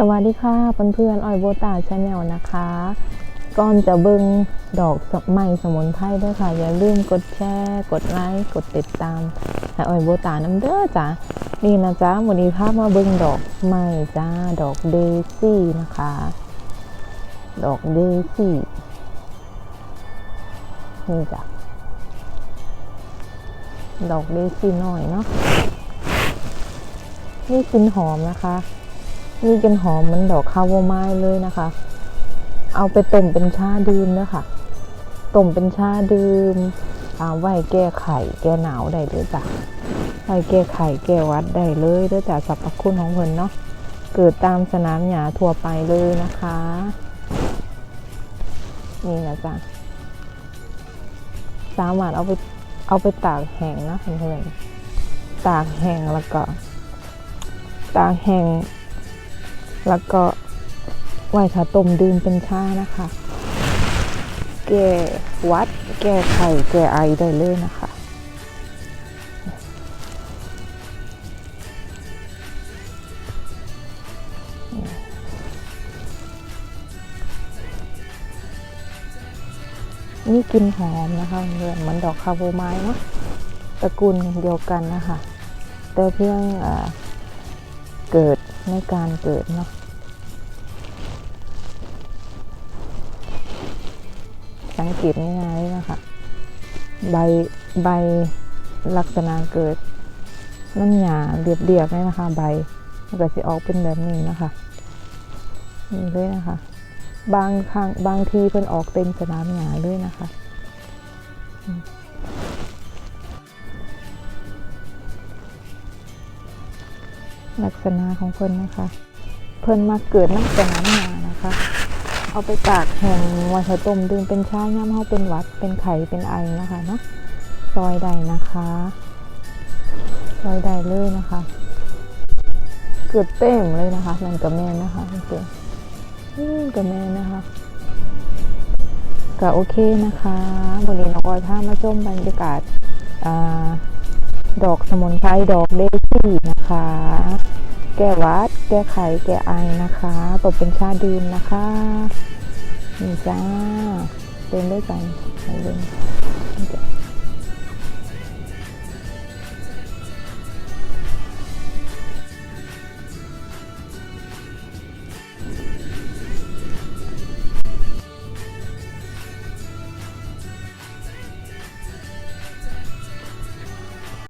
สวัสดีค่ะเพื่อนๆออยโบตาชาแนลนะคะก่อนจะเบิ่งดอกสไม้สมุนไพรด้วยค่ะ อย่าลืมกดแชร์ กดไลค์กดติดตามให้ออยโบตาน้ำเด้อจ้ะนี่นะจ๊ะวันนี้ภาพมาเบิ่งดอกไม้จ้าดอกเดซี่นะคะ ดอกเดซี่นี่จ้ะดอกเดซี่หน้อยเนาะนี่กลิ่นหอมนะคะ มีกลิ่นหอมเหมันดอกคาโวไมล์เลยนะคะ เอาไปต้มเป็นชาดื่มนะคะต้มเป็นชาดื่มเอาไว้แก้ไข่แก้หนาวได้เลยจ้ะไว้แก้ไข่แก้วัดได้เลยด้วยจ้ะสรรพคุณของเพิ่นเนาะเกิดตามสนามหญ้าทั่วไปเลยนะคะ นี่นะจ๊ะสามารถเอาไปเอาไปตากแห้งนะเพื่อนๆตากแห้งแล้วก็ ตากแห้ง แล้วก็ไว้ค่ะต้มดื่มเป็นชานะคะ แก้วัด แก้ไข้แก้ไอได้เลยนะคะ นี่กลินหอมนะคะเพื่อนเหมือนดอกคาโบไมล์เนาะตระกูลเดียวกันนะคะ แต่เพียงเกิดในการเกิดเนาะ สังเกตง่ายๆนะคะใบใบลักษณะเกิดน้ำหยาเรียบๆเลยนะคะ ใบมันก็จะออกเป็นแบบนี้นะคะนี่เลยนะคะ บางครั้งบางทีเพิ่นออกเต็มสนามหญ้าเลยนะคะลักษณะของเพิ่นนะคะ เพิ่นมาเกิดน้ำสนามหญ้านะคะ เอาไปตากแห้งไวันต้มดื่มเป็นชาย่ำเฮาเป็นวัดเป็นไข้เป็นไอนะคะเนาะซอยใดนะคะซอยใดเลยนะคะ เกิดเต็มเลยนะคะนั่นกับแม่นะคะเพื่อนๆอืมกับแม่นะคะก็โอเคนะคะวันนี้น้องออยพามาชมบรรยากาศอ่าดอกสมุนไพรดอกเดซี่นะคะ แก้วัด แก้ไข แก้ไอนะคะ ตบเป็นชาดื่มนะคะ นี่จ้าเดินด้วยกันไปเลยนี่จ้ะ